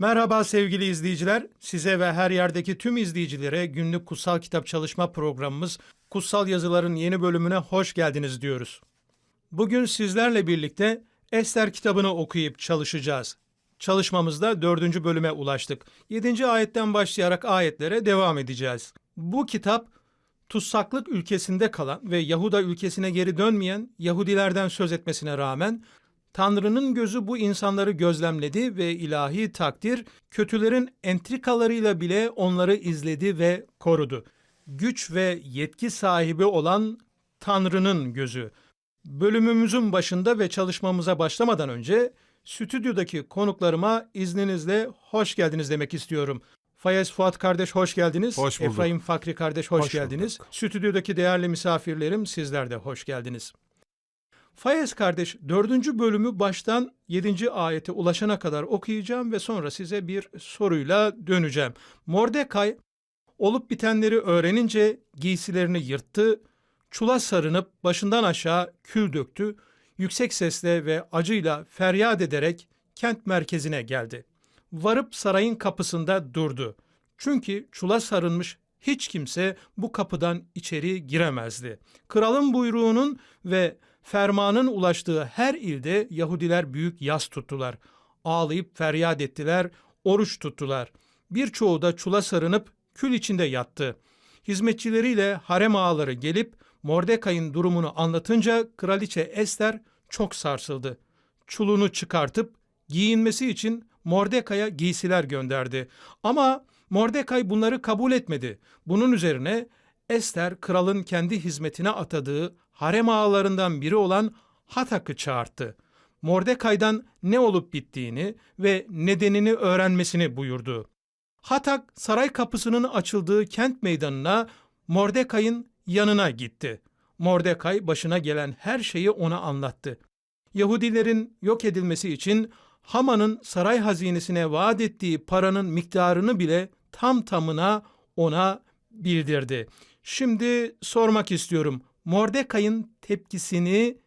Merhaba sevgili izleyiciler. Size ve her yerdeki tüm izleyicilere günlük kutsal kitap çalışma programımız Kutsal Yazıların yeni bölümüne hoş geldiniz diyoruz. Bugün sizlerle birlikte Ester kitabını okuyup çalışacağız. Çalışmamızda dördüncü bölüme ulaştık. Yedinci ayetten başlayarak ayetlere devam edeceğiz. Bu kitap tutsaklık ülkesinde kalan ve Yahuda ülkesine geri dönmeyen Yahudilerden söz etmesine rağmen Tanrı'nın gözü bu insanları gözlemledi ve ilahi takdir kötülerin entrikalarıyla bile onları izledi ve korudu. Güç ve yetki sahibi olan Tanrı'nın gözü. Bölümümüzün başında ve çalışmamıza başlamadan önce stüdyodaki konuklarıma izninizle hoş geldiniz demek istiyorum. Fayez Fuat kardeş hoş geldiniz. Hoş bulduk. Efraim Fakri kardeş hoş, Hoş geldiniz. Stüdyodaki değerli misafirlerim sizler de hoş geldiniz. Fayez kardeş dördüncü bölümü baştan yedinci ayete ulaşana kadar okuyacağım ve sonra size bir soruyla döneceğim. Mordekay olup bitenleri öğrenince giysilerini yırttı, çula sarınıp başından aşağı kül döktü, yüksek sesle ve acıyla feryat ederek kent merkezine geldi. Varıp sarayın kapısında durdu. Çünkü çula sarılmış hiç kimse bu kapıdan içeri giremezdi. Kralın buyruğunun ve fermanın ulaştığı her ilde Yahudiler büyük yas tuttular. Ağlayıp feryat ettiler, oruç tuttular. Birçoğu da çula sarınıp kül içinde yattı. Hizmetçileriyle harem ağaları gelip Mordekay'ın durumunu anlatınca kraliçe Ester çok sarsıldı. Çulunu çıkartıp giyinmesi için Mordekay'a giysiler gönderdi. Ama Mordekay bunları kabul etmedi. Bunun üzerine Ester kralın kendi hizmetine atadığı harem ağalarından biri olan Hatak'ı çağırttı. Mordekay'dan ne olup bittiğini ve nedenini öğrenmesini buyurdu. Hatak saray kapısının açıldığı kent meydanına Mordekay'ın yanına gitti. Mordekay başına gelen her şeyi ona anlattı. Yahudilerin yok edilmesi için Haman'ın saray hazinesine vaat ettiği paranın miktarını bile tam tamına ona bildirdi. Şimdi sormak istiyorum. Mordekay'ın tepkisini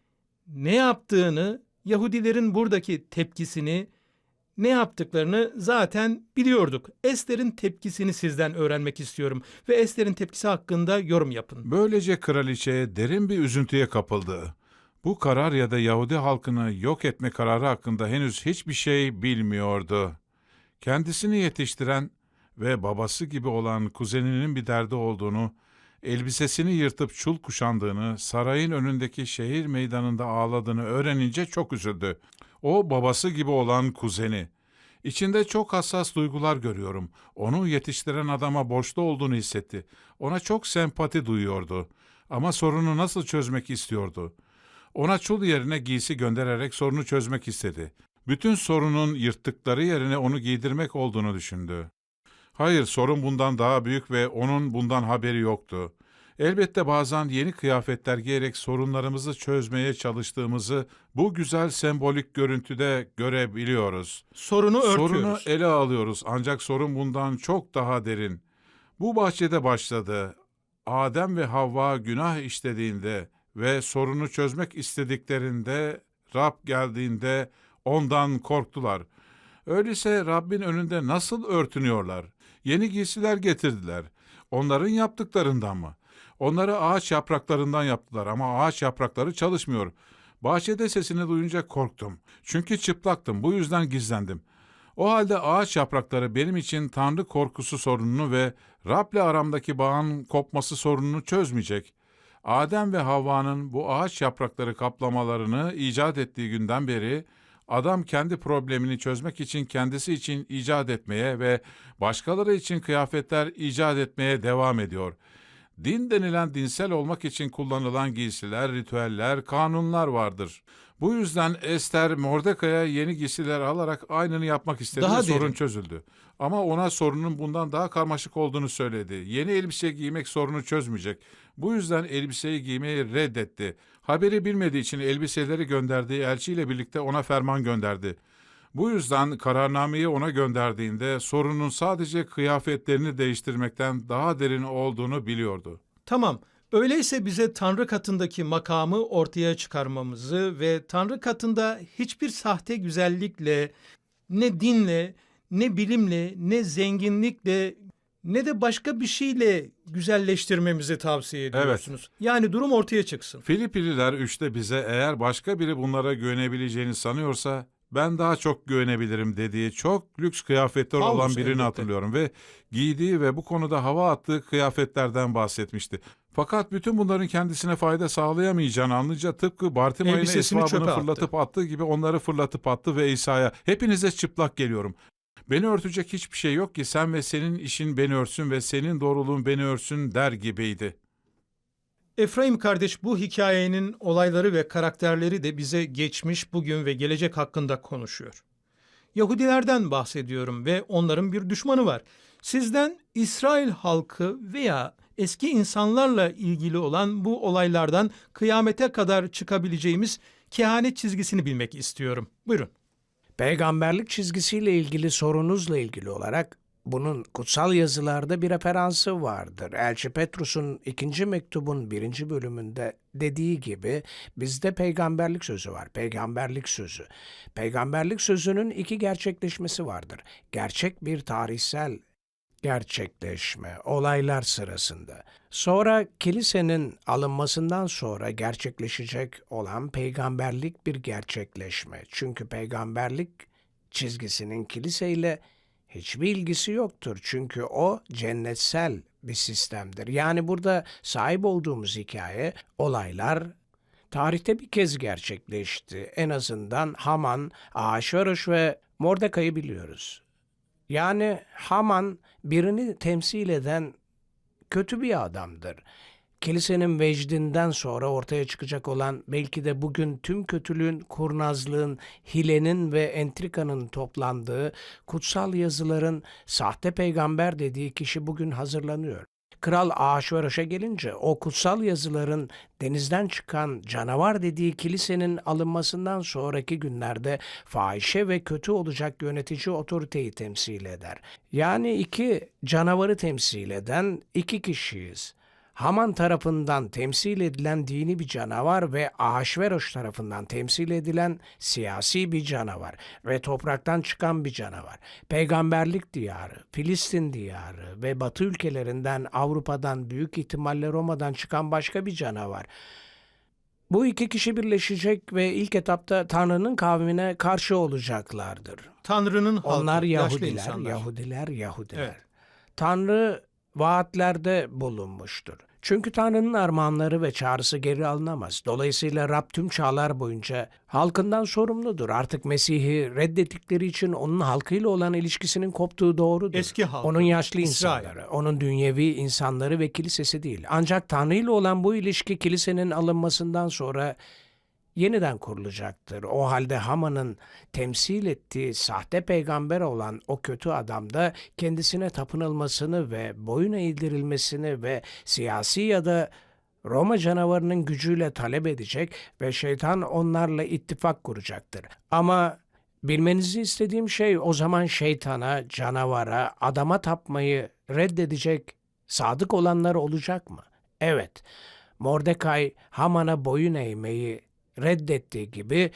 ne yaptığını, Yahudilerin buradaki tepkisini ne yaptıklarını zaten biliyorduk. Ester'in tepkisini sizden öğrenmek istiyorum ve Ester'in tepkisi hakkında yorum yapın. Böylece kraliçe derin bir üzüntüye kapıldı. Bu karar ya da Yahudi halkını yok etme kararı hakkında henüz hiçbir şey bilmiyordu. Kendisini yetiştiren ve babası gibi olan kuzeninin bir derdi olduğunu, elbisesini yırtıp çul kuşandığını, sarayın önündeki şehir meydanında ağladığını öğrenince çok üzüldü. O babası gibi olan kuzeni. İçinde çok hassas duygular görüyorum. Onu yetiştiren adama borçlu olduğunu hissetti. Ona çok sempati duyuyordu. Ama sorunu nasıl çözmek istiyordu? Ona çul yerine giysi göndererek sorunu çözmek istedi. Bütün sorunun yırttıkları yerine onu giydirmek olduğunu düşündü. Hayır, sorun bundan daha büyük ve onun bundan haberi yoktu. Elbette bazen yeni kıyafetler giyerek sorunlarımızı çözmeye çalıştığımızı bu güzel sembolik görüntüde görebiliyoruz. Sorunu örtüyoruz. Sorunu ele alıyoruz ancak sorun bundan çok daha derin. Bu bahçede başladı. Adem ve Havva günah işlediğinde ve sorunu çözmek istediklerinde Rab geldiğinde ondan korktular. Öyleyse Rabbin önünde nasıl örtünüyorlar? Yeni giysiler getirdiler. Onların yaptıklarından mı? Onları ağaç yapraklarından yaptılar ama ağaç yaprakları çalışmıyor. Bahçede sesini duyunca korktum. Çünkü çıplaktım, bu yüzden gizlendim. O halde ağaç yaprakları benim için Tanrı korkusu sorununu ve Rab'le aramdaki bağın kopması sorununu çözmeyecek. Adem ve Havva'nın bu ağaç yaprakları kaplamalarını icat ettiği günden beri adam kendi problemini çözmek için kendisi için icat etmeye ve başkaları için kıyafetler icat etmeye devam ediyor. Din denilen dinsel olmak için kullanılan giysiler, ritüeller, kanunlar vardır. Bu yüzden Ester Mordekai'ye yeni giysiler alarak aynını yapmak istedi Daha sorun derin. çözüldü. Ama ona sorunun bundan daha karmaşık olduğunu söyledi. Yeni elbise giymek sorunu çözmeyecek. Bu yüzden elbiseyi giymeyi reddetti. Haberi bilmediği için elbiseleri gönderdiği elçiyle birlikte ona ferman gönderdi. Bu yüzden kararnameyi ona gönderdiğinde sorunun sadece kıyafetlerini değiştirmekten daha derin olduğunu biliyordu. Tamam. Öyleyse bize Tanrı katındaki makamı ortaya çıkarmamızı ve Tanrı katında hiçbir sahte güzellikle, ne dinle, ne bilimle, ne zenginlikle, ne de başka bir şeyle güzelleştirmemizi tavsiye ediyorsunuz. Yani durum ortaya çıksın. Filipililer 3'te bize eğer başka biri bunlara güvenebileceğini sanıyorsa ben daha çok güvenebilirim dediği çok lüks kıyafetler Paulus olan birini elbette. hatırlıyorum ve giydiği ve bu konuda hava attığı kıyafetlerden bahsetmişti. Fakat bütün bunların kendisine fayda sağlayamayacağını anlayınca tıpkı Bartimay'ın esvabını çöpe attı. fırlatıp attığı gibi onları fırlatıp attı ve İsa'ya hepinize çıplak geliyorum. Beni örtecek hiçbir şey yok ki sen ve senin işin beni örtsün ve senin doğruluğun beni örtsün der gibiydi. Efraim kardeş bu hikayenin olayları ve karakterleri de bize geçmiş, bugün ve gelecek hakkında konuşuyor. Yahudilerden bahsediyorum ve onların bir düşmanı var. Sizden İsrail halkı veya eski insanlarla ilgili olan bu olaylardan kıyamete kadar çıkabileceğimiz kehanet çizgisini bilmek istiyorum. Buyurun. Peygamberlik çizgisiyle ilgili sorunuzla ilgili olarak bunun kutsal yazılarda bir referansı vardır. Elçi Petrus'un ikinci mektubun birinci bölümünde dediği gibi bizde peygamberlik sözü var. Peygamberlik sözü. Peygamberlik sözünün iki gerçekleşmesi vardır. Gerçek bir tarihsel gerçekleşme, olaylar sırasında. Sonra kilisenin alınmasından sonra gerçekleşecek olan peygamberlik bir gerçekleşme. Çünkü peygamberlik çizgisinin kiliseyle hiçbir ilgisi yoktur. Çünkü o cennetsel bir sistemdir. Yani burada sahip olduğumuz hikaye, olaylar tarihte bir kez gerçekleşti. En azından Haman, Ahasveroş ve Mordekai'yi biliyoruz. Yani Haman birini temsil eden kötü bir adamdır. Kilisenin vecdinden sonra ortaya çıkacak olan belki de bugün tüm kötülüğün, kurnazlığın, hilenin ve entrikanın toplandığı kutsal yazıların sahte peygamber dediği kişi bugün hazırlanıyor. Kral Ahasveroş'a gelince o kutsal yazıların denizden çıkan canavar dediği kilisenin alınmasından sonraki günlerde fahişe ve kötü olacak yönetici otoriteyi temsil eder. Yani iki canavarı temsil eden iki kişiyiz. Haman tarafından temsil edilen dini bir canavar ve Ahasveroş tarafından temsil edilen siyasi bir canavar ve topraktan çıkan bir canavar. Peygamberlik diyarı, Filistin diyarı ve Batı ülkelerinden Avrupa'dan büyük ihtimalle Roma'dan çıkan başka bir canavar. Bu iki kişi birleşecek ve ilk etapta Tanrı'nın kavmine karşı olacaklardır. Tanrı'nın halkı, Onlar Yahudiler. Yahudiler, Yahudiler. Evet. Tanrı vaatlerde bulunmuştur. Çünkü Tanrı'nın armağanları ve çağrısı geri alınamaz. Dolayısıyla Rab tüm çağlar boyunca halkından sorumludur. Artık Mesih'i reddettikleri için onun halkıyla olan ilişkisinin koptuğu doğrudur. Eski halkı, Onun yaşlı İsrail. insanları, onun dünyevi insanları ve kilisesi değil. Ancak Tanrı ile olan bu ilişki kilisenin alınmasından sonra yeniden kurulacaktır. O halde Haman'ın temsil ettiği sahte peygamber olan o kötü adam da kendisine tapınılmasını ve boyun eğdirilmesini ve siyasi ya da Roma canavarının gücüyle talep edecek ve şeytan onlarla ittifak kuracaktır. Ama bilmenizi istediğim şey o zaman şeytana, canavara, adama tapmayı reddedecek sadık olanlar olacak mı? Evet. Mordecai Haman'a boyun eğmeyi reddettiği gibi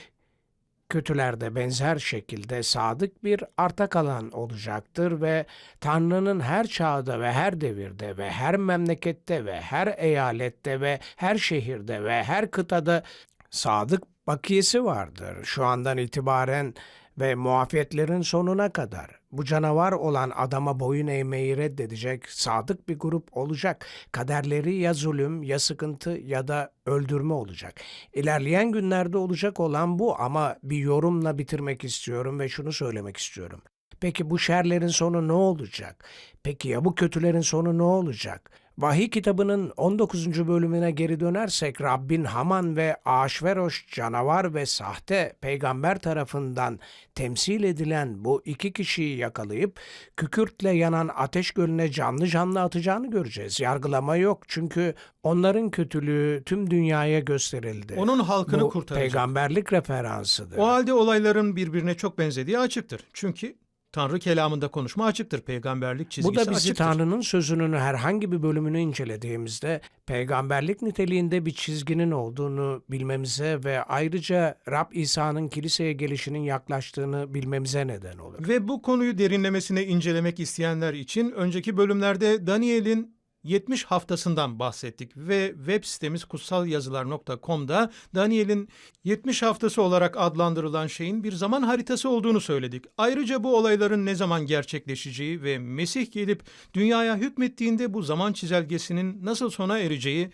kötüler de benzer şekilde sadık bir arta kalan olacaktır ve Tanrı'nın her çağda ve her devirde ve her memlekette ve her eyalette ve her şehirde ve her kıtada sadık bakiyesi vardır. Şu andan itibaren ve muafiyetlerin sonuna kadar bu canavar olan adama boyun eğmeyi reddedecek sadık bir grup olacak. Kaderleri ya zulüm ya sıkıntı ya da öldürme olacak. İlerleyen günlerde olacak olan bu ama bir yorumla bitirmek istiyorum ve şunu söylemek istiyorum. Peki bu şerlerin sonu ne olacak? Peki ya bu kötülerin sonu ne olacak? Vahiy kitabının 19. bölümüne geri dönersek Rabbin Haman ve Aşveroş canavar ve sahte peygamber tarafından temsil edilen bu iki kişiyi yakalayıp kükürtle yanan ateş gölüne canlı canlı atacağını göreceğiz. Yargılama yok çünkü onların kötülüğü tüm dünyaya gösterildi. Onun halkını bu kurtaracak. peygamberlik referansıdır. O halde olayların birbirine çok benzediği açıktır. Çünkü Tanrı kelamında konuşma açıktır. Peygamberlik çizgisi Bu da bizi açıktır. Tanrı'nın sözünün herhangi bir bölümünü incelediğimizde peygamberlik niteliğinde bir çizginin olduğunu bilmemize ve ayrıca Rab İsa'nın kiliseye gelişinin yaklaştığını bilmemize neden olur. Ve bu konuyu derinlemesine incelemek isteyenler için önceki bölümlerde Daniel'in 70 haftasından bahsettik ve web sitemiz kutsalyazılar.com'da Daniel'in 70 haftası olarak adlandırılan şeyin bir zaman haritası olduğunu söyledik. Ayrıca bu olayların ne zaman gerçekleşeceği ve Mesih gelip dünyaya hükmettiğinde bu zaman çizelgesinin nasıl sona ereceği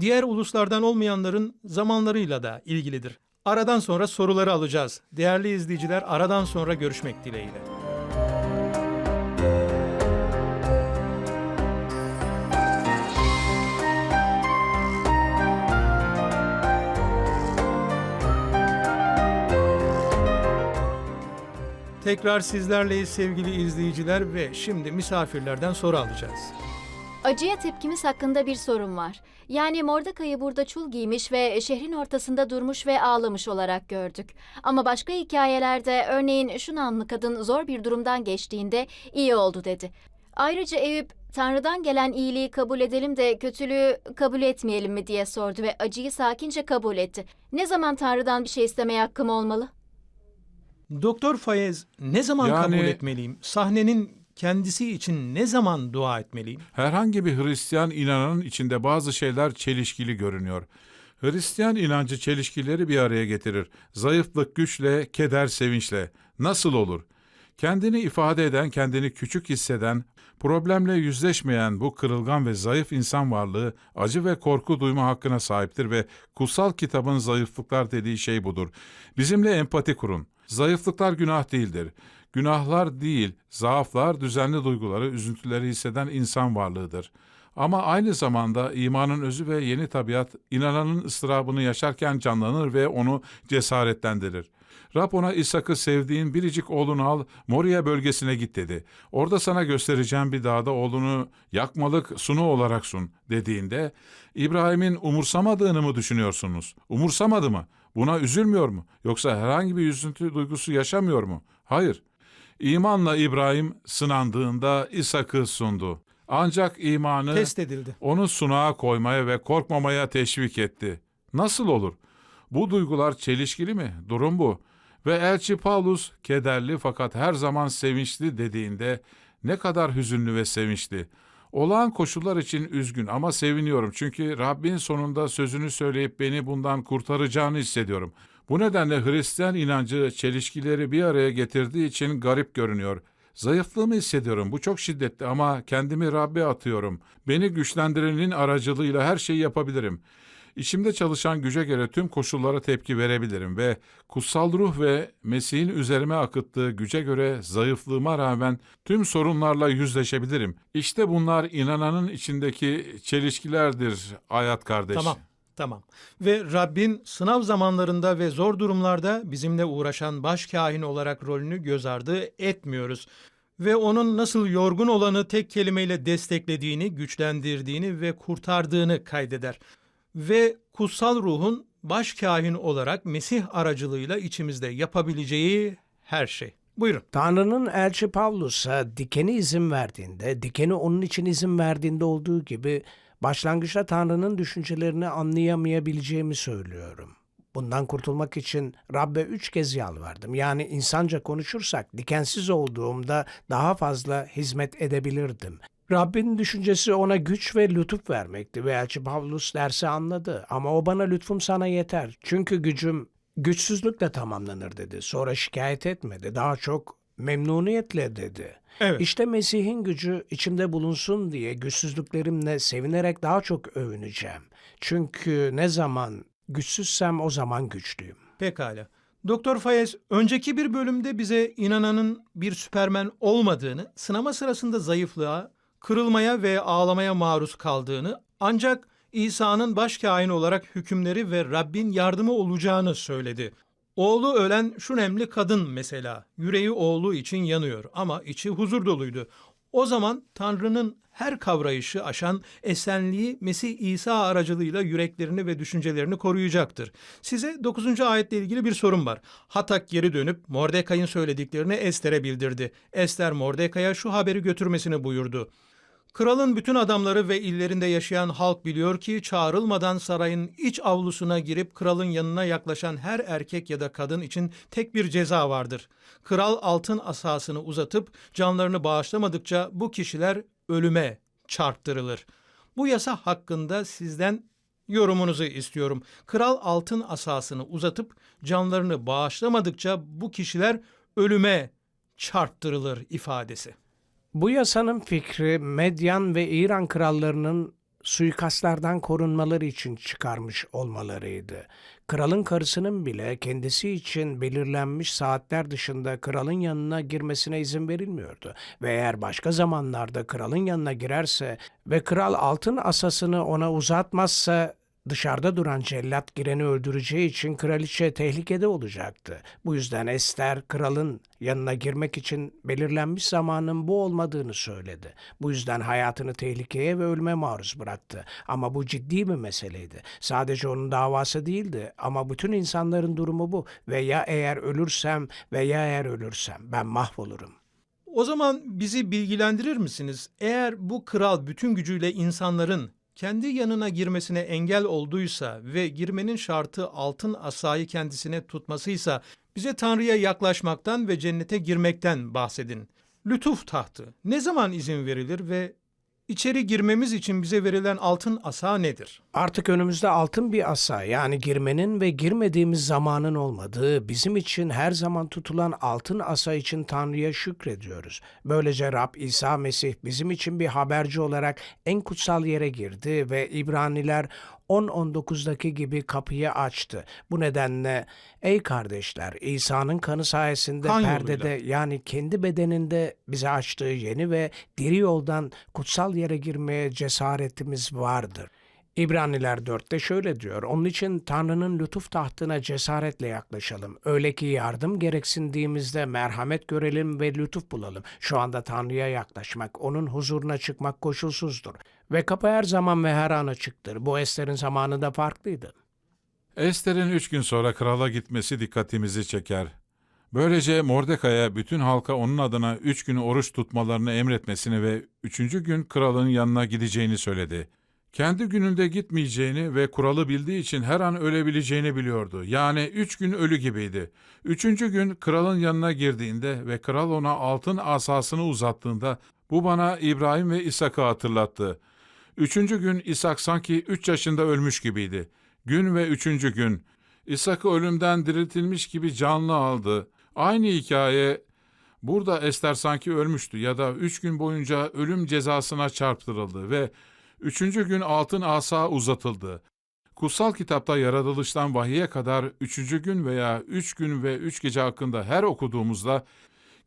diğer uluslardan olmayanların zamanlarıyla da ilgilidir. Aradan sonra soruları alacağız. Değerli izleyiciler aradan sonra görüşmek dileğiyle. Tekrar sizlerleyiz sevgili izleyiciler ve şimdi misafirlerden soru alacağız. Acıya tepkimiz hakkında bir sorun var. Yani Mordecai'yi burada çul giymiş ve şehrin ortasında durmuş ve ağlamış olarak gördük. Ama başka hikayelerde örneğin şu namlı kadın zor bir durumdan geçtiğinde iyi oldu dedi. Ayrıca Eyüp Tanrı'dan gelen iyiliği kabul edelim de kötülüğü kabul etmeyelim mi diye sordu ve acıyı sakince kabul etti. Ne zaman Tanrı'dan bir şey istemeye hakkım olmalı? Doktor Fayez ne zaman Yani- kabul etmeliyim? Sahnenin kendisi için ne zaman dua etmeliyim? Herhangi bir Hristiyan inananın içinde bazı şeyler çelişkili görünüyor. Hristiyan inancı çelişkileri bir araya getirir. Zayıflık güçle, keder sevinçle. Nasıl olur? Kendini ifade eden, kendini küçük hisseden, problemle yüzleşmeyen bu kırılgan ve zayıf insan varlığı acı ve korku duyma hakkına sahiptir ve kutsal kitabın zayıflıklar dediği şey budur. Bizimle empati kurun. Zayıflıklar günah değildir. Günahlar değil, zaaflar, düzenli duyguları, üzüntüleri hisseden insan varlığıdır. Ama aynı zamanda imanın özü ve yeni tabiat inananın ıstırabını yaşarken canlanır ve onu cesaretlendirir. Rab ona İshak'ı sevdiğin biricik oğlunu al, Moria bölgesine git dedi. Orada sana göstereceğim bir dağda oğlunu yakmalık sunu olarak sun dediğinde, İbrahim'in umursamadığını mı düşünüyorsunuz? Umursamadı mı? Buna üzülmüyor mu? Yoksa herhangi bir üzüntü duygusu yaşamıyor mu? Hayır. İmanla İbrahim sınandığında İshak'ı sundu. Ancak imanı Test edildi. onu sunağa koymaya ve korkmamaya teşvik etti. Nasıl olur? Bu duygular çelişkili mi? Durum bu. Ve elçi Paulus kederli fakat her zaman sevinçli dediğinde ne kadar hüzünlü ve sevinçli. Olağan koşullar için üzgün ama seviniyorum çünkü Rabbin sonunda sözünü söyleyip beni bundan kurtaracağını hissediyorum. Bu nedenle Hristiyan inancı çelişkileri bir araya getirdiği için garip görünüyor. Zayıflığımı hissediyorum. Bu çok şiddetli ama kendimi Rabbe atıyorum. Beni güçlendirenin aracılığıyla her şeyi yapabilirim. İçimde çalışan güce göre tüm koşullara tepki verebilirim ve kutsal ruh ve Mesih'in üzerime akıttığı güce göre zayıflığıma rağmen tüm sorunlarla yüzleşebilirim. İşte bunlar inananın içindeki çelişkilerdir hayat kardeş. Tamam. Tamam. Ve Rabbin sınav zamanlarında ve zor durumlarda bizimle uğraşan baş kahin olarak rolünü göz ardı etmiyoruz. Ve onun nasıl yorgun olanı tek kelimeyle desteklediğini, güçlendirdiğini ve kurtardığını kaydeder. Ve kutsal ruhun baş kahin olarak Mesih aracılığıyla içimizde yapabileceği her şey. Buyurun. Tanrı'nın elçi Pavlus'a dikeni izin verdiğinde, dikeni onun için izin verdiğinde olduğu gibi başlangıçta Tanrı'nın düşüncelerini anlayamayabileceğimi söylüyorum. Bundan kurtulmak için Rabbe üç kez yalvardım. Yani insanca konuşursak dikensiz olduğumda daha fazla hizmet edebilirdim. Rabbin düşüncesi ona güç ve lütuf vermekti ve elçi Pavlus dersi anladı. Ama o bana lütfum sana yeter. Çünkü gücüm güçsüzlükle tamamlanır dedi. Sonra şikayet etmedi. Daha çok memnuniyetle dedi. Evet. İşte Mesih'in gücü içimde bulunsun diye güçsüzlüklerimle sevinerek daha çok övüneceğim. Çünkü ne zaman güçsüzsem o zaman güçlüyüm. Pekala. Doktor Fayez önceki bir bölümde bize inananın bir süpermen olmadığını, sınama sırasında zayıflığa, kırılmaya ve ağlamaya maruz kaldığını ancak İsa'nın başkâhin olarak hükümleri ve Rabbin yardımı olacağını söyledi. Oğlu ölen şu nemli kadın mesela, yüreği oğlu için yanıyor ama içi huzur doluydu. O zaman Tanrı'nın her kavrayışı aşan esenliği Mesih İsa aracılığıyla yüreklerini ve düşüncelerini koruyacaktır. Size 9. ayetle ilgili bir sorum var. Hatak geri dönüp Mordekai'nin söylediklerini Ester'e bildirdi. Ester Mordekai'ye şu haberi götürmesini buyurdu. Kralın bütün adamları ve illerinde yaşayan halk biliyor ki çağrılmadan sarayın iç avlusuna girip kralın yanına yaklaşan her erkek ya da kadın için tek bir ceza vardır. Kral altın asasını uzatıp canlarını bağışlamadıkça bu kişiler ölüme çarptırılır. Bu yasa hakkında sizden yorumunuzu istiyorum. Kral altın asasını uzatıp canlarını bağışlamadıkça bu kişiler ölüme çarptırılır ifadesi. Bu yasanın fikri Medyan ve İran krallarının suikastlardan korunmaları için çıkarmış olmalarıydı. Kralın karısının bile kendisi için belirlenmiş saatler dışında kralın yanına girmesine izin verilmiyordu. Ve eğer başka zamanlarda kralın yanına girerse ve kral altın asasını ona uzatmazsa Dışarıda duran cellat gireni öldüreceği için kraliçe tehlikede olacaktı. Bu yüzden Ester kralın yanına girmek için belirlenmiş zamanın bu olmadığını söyledi. Bu yüzden hayatını tehlikeye ve ölüme maruz bıraktı. Ama bu ciddi bir meseleydi. Sadece onun davası değildi ama bütün insanların durumu bu. Ve ya eğer ölürsem ve ya eğer ölürsem ben mahvolurum. O zaman bizi bilgilendirir misiniz? Eğer bu kral bütün gücüyle insanların kendi yanına girmesine engel olduysa ve girmenin şartı altın asayı kendisine tutmasıysa bize Tanrı'ya yaklaşmaktan ve cennete girmekten bahsedin. Lütuf tahtı ne zaman izin verilir ve içeri girmemiz için bize verilen altın asa nedir? Artık önümüzde altın bir asa yani girmenin ve girmediğimiz zamanın olmadığı bizim için her zaman tutulan altın asa için Tanrı'ya şükrediyoruz. Böylece Rab İsa Mesih bizim için bir haberci olarak en kutsal yere girdi ve İbraniler 10-19'daki gibi kapıyı açtı. Bu nedenle ey kardeşler İsa'nın kanı sayesinde Kan yoluyla. perdede yani kendi bedeninde bize açtığı yeni ve diri yoldan kutsal yere girmeye cesaretimiz vardır. İbraniler 4'te şöyle diyor. Onun için Tanrı'nın lütuf tahtına cesaretle yaklaşalım. Öyle ki yardım gereksindiğimizde merhamet görelim ve lütuf bulalım. Şu anda Tanrı'ya yaklaşmak, onun huzuruna çıkmak koşulsuzdur. Ve kapı her zaman ve her an açıktır. Bu Ester'in zamanı da farklıydı. Ester'in üç gün sonra krala gitmesi dikkatimizi çeker. Böylece Mordekai'ye bütün halka onun adına üç gün oruç tutmalarını emretmesini ve üçüncü gün kralın yanına gideceğini söyledi. Kendi gününde gitmeyeceğini ve kuralı bildiği için her an ölebileceğini biliyordu. Yani üç gün ölü gibiydi. Üçüncü gün kralın yanına girdiğinde ve kral ona altın asasını uzattığında bu bana İbrahim ve İshak'ı hatırlattı. Üçüncü gün İshak sanki üç yaşında ölmüş gibiydi. Gün ve üçüncü gün. İshak'ı ölümden diriltilmiş gibi canlı aldı. Aynı hikaye burada Ester sanki ölmüştü ya da üç gün boyunca ölüm cezasına çarptırıldı ve üçüncü gün altın asa uzatıldı. Kutsal kitapta yaratılıştan vahiye kadar üçüncü gün veya üç gün ve üç gece hakkında her okuduğumuzda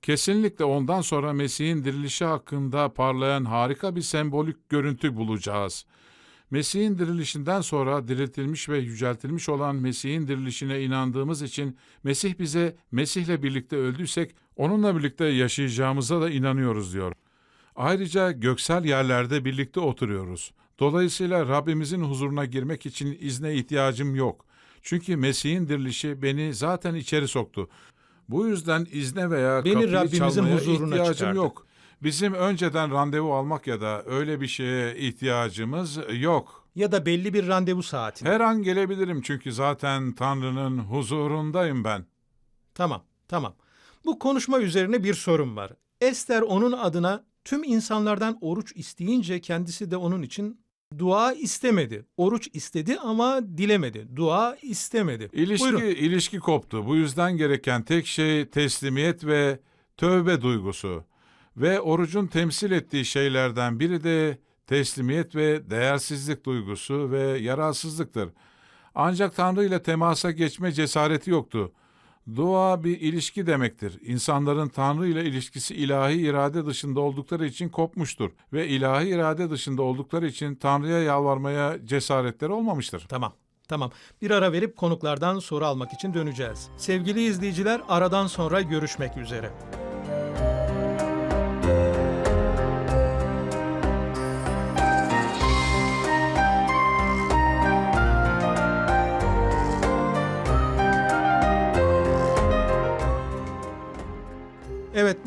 kesinlikle ondan sonra Mesih'in dirilişi hakkında parlayan harika bir sembolik görüntü bulacağız. Mesih'in dirilişinden sonra diriltilmiş ve yüceltilmiş olan Mesih'in dirilişine inandığımız için Mesih bize Mesih'le birlikte öldüysek onunla birlikte yaşayacağımıza da inanıyoruz diyor. Ayrıca göksel yerlerde birlikte oturuyoruz. Dolayısıyla Rabbimizin huzuruna girmek için izne ihtiyacım yok. Çünkü Mesih'in dirilişi beni zaten içeri soktu. Bu yüzden izne veya Beni kapıyı Rabbimizin çalmaya huzuruna ihtiyacım çıkardı. yok. Bizim önceden randevu almak ya da öyle bir şeye ihtiyacımız yok. Ya da belli bir randevu saati. Her an gelebilirim çünkü zaten Tanrı'nın huzurundayım ben. Tamam, tamam. Bu konuşma üzerine bir sorum var. Ester onun adına tüm insanlardan oruç isteyince kendisi de onun için Dua istemedi. Oruç istedi ama dilemedi. Dua istemedi. İlişki, Buyurun. ilişki koptu. Bu yüzden gereken tek şey teslimiyet ve tövbe duygusu. Ve orucun temsil ettiği şeylerden biri de teslimiyet ve değersizlik duygusu ve yararsızlıktır. Ancak Tanrı ile temasa geçme cesareti yoktu. Dua bir ilişki demektir. İnsanların Tanrı ile ilişkisi ilahi irade dışında oldukları için kopmuştur ve ilahi irade dışında oldukları için Tanrı'ya yalvarmaya cesaretleri olmamıştır. Tamam. Tamam. Bir ara verip konuklardan soru almak için döneceğiz. Sevgili izleyiciler, aradan sonra görüşmek üzere. Evet,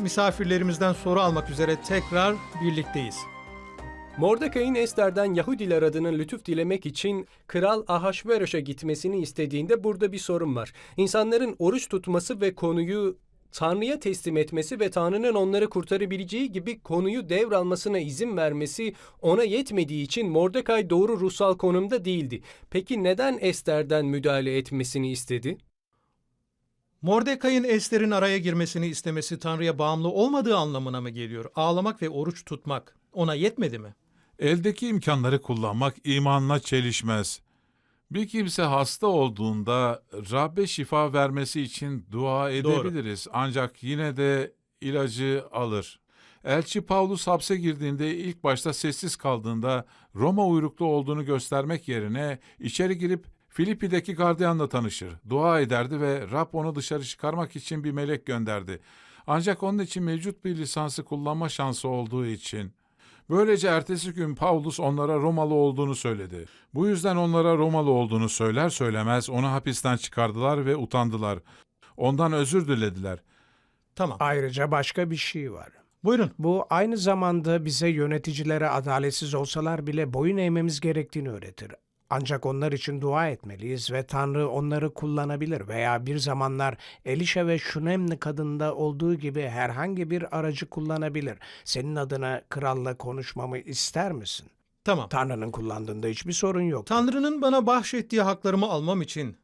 misafirlerimizden soru almak üzere tekrar birlikteyiz. Mordecai'nin Ester'den Yahudiler adına lütuf dilemek için Kral Ahasveroş'a gitmesini istediğinde burada bir sorun var. İnsanların oruç tutması ve konuyu Tanrı'ya teslim etmesi ve Tanrı'nın onları kurtarabileceği gibi konuyu devralmasına izin vermesi ona yetmediği için Mordecai doğru ruhsal konumda değildi. Peki neden Ester'den müdahale etmesini istedi? Mordecai'nin Ester'in araya girmesini istemesi Tanrı'ya bağımlı olmadığı anlamına mı geliyor? Ağlamak ve oruç tutmak ona yetmedi mi? Eldeki imkanları kullanmak imanla çelişmez. Bir kimse hasta olduğunda Rabbe şifa vermesi için dua edebiliriz. Ancak yine de ilacı alır. Elçi Paulus hapse girdiğinde ilk başta sessiz kaldığında Roma uyruklu olduğunu göstermek yerine içeri girip Filipi'deki gardiyanla tanışır. Dua ederdi ve Rab onu dışarı çıkarmak için bir melek gönderdi. Ancak onun için mevcut bir lisansı kullanma şansı olduğu için Böylece ertesi gün Paulus onlara Romalı olduğunu söyledi. Bu yüzden onlara Romalı olduğunu söyler söylemez onu hapisten çıkardılar ve utandılar. Ondan özür dilediler. Tamam. Ayrıca başka bir şey var. Buyurun. Bu aynı zamanda bize yöneticilere adaletsiz olsalar bile boyun eğmemiz gerektiğini öğretir. Ancak onlar için dua etmeliyiz ve Tanrı onları kullanabilir veya bir zamanlar Elişe ve Şunemli kadında olduğu gibi herhangi bir aracı kullanabilir. Senin adına kralla konuşmamı ister misin? Tamam. Tanrı'nın kullandığında hiçbir sorun yok. Tanrı'nın bana bahşettiği haklarımı almam için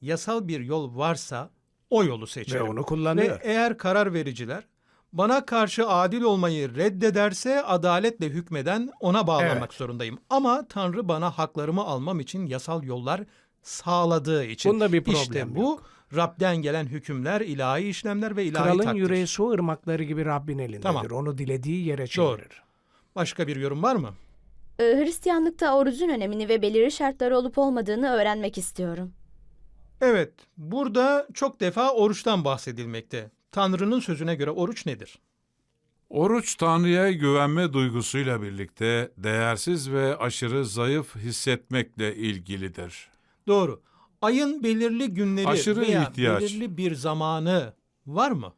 yasal bir yol varsa o yolu ve seçerim. onu Ve kullanıyor. eğer karar vericiler bana karşı adil olmayı reddederse adaletle hükmeden ona bağlamak Evet. zorundayım. Ama Tanrı bana haklarımı almam için yasal yollar sağladığı için. Bunda bir problem İşte yok. bu Rab'den gelen hükümler, ilahi işlemler ve ilahi Kralın takdir. yüreği su ırmakları gibi Rabbin elindedir. Tamam. Onu dilediği yere Doğru. çevirir. Başka bir yorum var mı? Ee, Hristiyanlıkta orucun önemini ve belirli şartları olup olmadığını öğrenmek istiyorum. Evet, burada çok defa oruçtan bahsedilmekte. Tanrı'nın sözüne göre oruç nedir? Oruç Tanrı'ya güvenme duygusuyla birlikte değersiz ve aşırı zayıf hissetmekle ilgilidir. Doğru. Ayın belirli günleri Aşırı veya ihtiyaç. belirli bir zamanı var mı?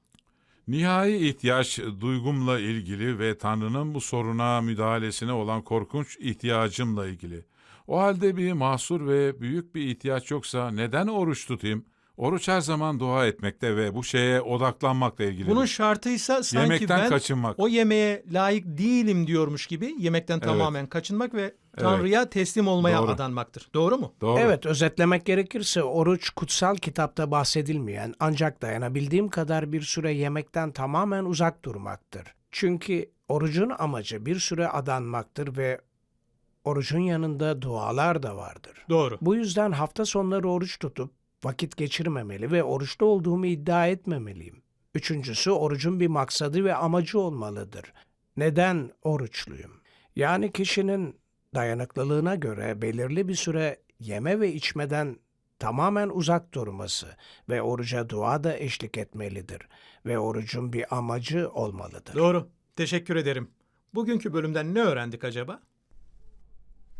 Nihai ihtiyaç duygumla ilgili ve Tanrı'nın bu soruna müdahalesine olan korkunç ihtiyacımla ilgili. O halde bir mahsur ve büyük bir ihtiyaç yoksa neden oruç tutayım? Oruç her zaman dua etmekte ve bu şeye odaklanmakla ilgili. Bunun şartıysa sanki Yemekten ben kaçınmak. o yemeğe layık değilim diyormuş gibi yemekten tamamen kaçınmak ve Tanrı'ya teslim olmaya Doğru. adanmaktır. Doğru mu? Doğru. Evet, özetlemek gerekirse oruç kutsal kitapta bahsedilmeyen ancak dayanabildiğim kadar bir süre yemekten tamamen uzak durmaktır. Çünkü orucun amacı bir süre adanmaktır ve orucun yanında dualar da vardır. Doğru. Bu yüzden hafta sonları oruç tutup vakit geçirmemeli ve oruçlu olduğumu iddia etmemeliyim. Üçüncüsü orucun bir maksadı ve amacı olmalıdır. Neden oruçluyum? Yani kişinin dayanıklılığına göre belirli bir süre yeme ve içmeden tamamen uzak durması ve oruca dua da eşlik etmelidir ve orucun bir amacı olmalıdır. Doğru. Teşekkür ederim. Bugünkü bölümden ne öğrendik acaba?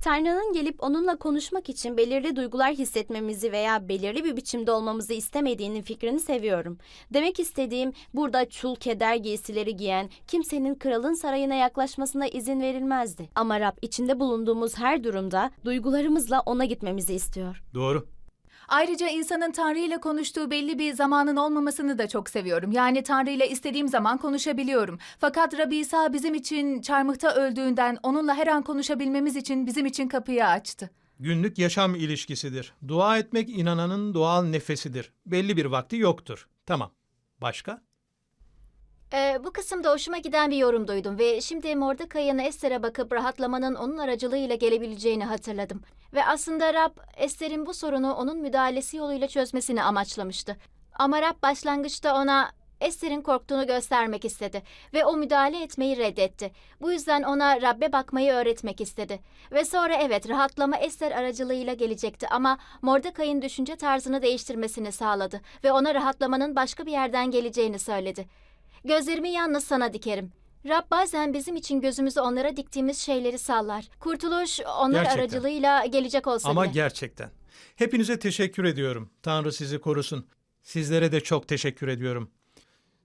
Tanrı'nın gelip onunla konuşmak için belirli duygular hissetmemizi veya belirli bir biçimde olmamızı istemediğinin fikrini seviyorum. Demek istediğim burada çul keder giysileri giyen kimsenin kralın sarayına yaklaşmasına izin verilmezdi. Ama Rab içinde bulunduğumuz her durumda duygularımızla ona gitmemizi istiyor. Doğru. Ayrıca insanın Tanrı ile konuştuğu belli bir zamanın olmamasını da çok seviyorum. Yani Tanrı ile istediğim zaman konuşabiliyorum. Fakat Rabbi İsa bizim için çarmıhta öldüğünden onunla her an konuşabilmemiz için bizim için kapıyı açtı. Günlük yaşam ilişkisidir. Dua etmek inananın doğal nefesidir. Belli bir vakti yoktur. Tamam. Başka? Ee, bu kısımda hoşuma giden bir yorum duydum ve şimdi Mordecai'nin Esther'e bakıp rahatlamanın onun aracılığıyla gelebileceğini hatırladım. Ve aslında Rab, Esther'in bu sorunu onun müdahalesi yoluyla çözmesini amaçlamıştı. Ama Rab başlangıçta ona Esther'in korktuğunu göstermek istedi ve o müdahale etmeyi reddetti. Bu yüzden ona Rabbe bakmayı öğretmek istedi. Ve sonra evet rahatlama Esther aracılığıyla gelecekti ama Mordecai'nin düşünce tarzını değiştirmesini sağladı ve ona rahatlamanın başka bir yerden geleceğini söyledi. Gözlerimi yalnız sana dikerim. Rab bazen bizim için gözümüzü onlara diktiğimiz şeyleri sallar. Kurtuluş onlar Gerçekten. aracılığıyla gelecek olsa Ama bile. gerçekten. Hepinize teşekkür ediyorum. Tanrı sizi korusun. Sizlere de çok teşekkür ediyorum.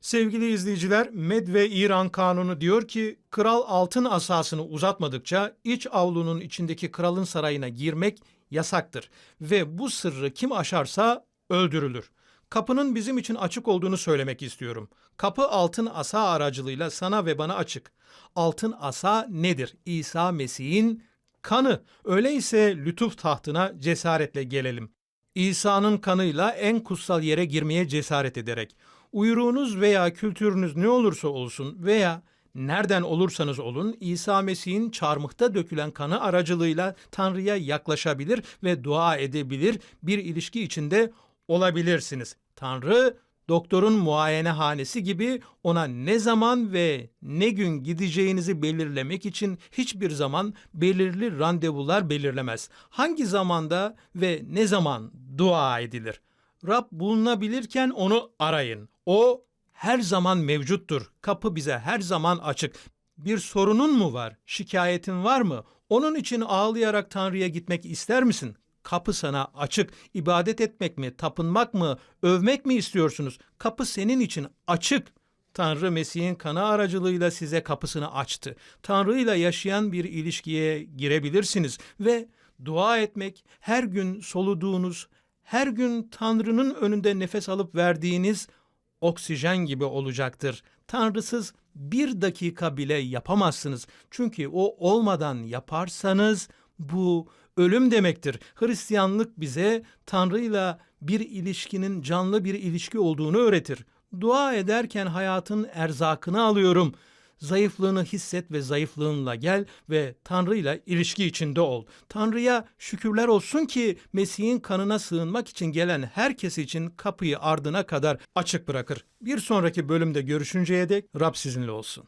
Sevgili izleyiciler, Med ve İran kanunu diyor ki, kral altın asasını uzatmadıkça iç avlunun içindeki kralın sarayına girmek yasaktır ve bu sırrı kim aşarsa öldürülür. Kapının bizim için açık olduğunu söylemek istiyorum. Kapı altın asa aracılığıyla sana ve bana açık. Altın asa nedir? İsa Mesih'in kanı. Öyleyse lütuf tahtına cesaretle gelelim. İsa'nın kanıyla en kutsal yere girmeye cesaret ederek. Uyruğunuz veya kültürünüz ne olursa olsun veya nereden olursanız olun İsa Mesih'in çarmıhta dökülen kanı aracılığıyla Tanrı'ya yaklaşabilir ve dua edebilir bir ilişki içinde olabilirsiniz. Tanrı doktorun muayenehanesi gibi ona ne zaman ve ne gün gideceğinizi belirlemek için hiçbir zaman belirli randevular belirlemez. Hangi zamanda ve ne zaman dua edilir? Rab bulunabilirken onu arayın. O her zaman mevcuttur. Kapı bize her zaman açık. Bir sorunun mu var? Şikayetin var mı? Onun için ağlayarak Tanrı'ya gitmek ister misin? Kapı sana açık. İbadet etmek mi, tapınmak mı, övmek mi istiyorsunuz? Kapı senin için açık. Tanrı Mesih'in kanı aracılığıyla size kapısını açtı. Tanrı ile yaşayan bir ilişkiye girebilirsiniz ve dua etmek, her gün soluduğunuz, her gün Tanrı'nın önünde nefes alıp verdiğiniz oksijen gibi olacaktır. Tanrısız bir dakika bile yapamazsınız. Çünkü o olmadan yaparsanız bu ölüm demektir. Hristiyanlık bize Tanrı'yla bir ilişkinin canlı bir ilişki olduğunu öğretir. Dua ederken hayatın erzakını alıyorum. Zayıflığını hisset ve zayıflığınla gel ve Tanrı'yla ilişki içinde ol. Tanrı'ya şükürler olsun ki Mesih'in kanına sığınmak için gelen herkes için kapıyı ardına kadar açık bırakır. Bir sonraki bölümde görüşünceye dek Rab sizinle olsun.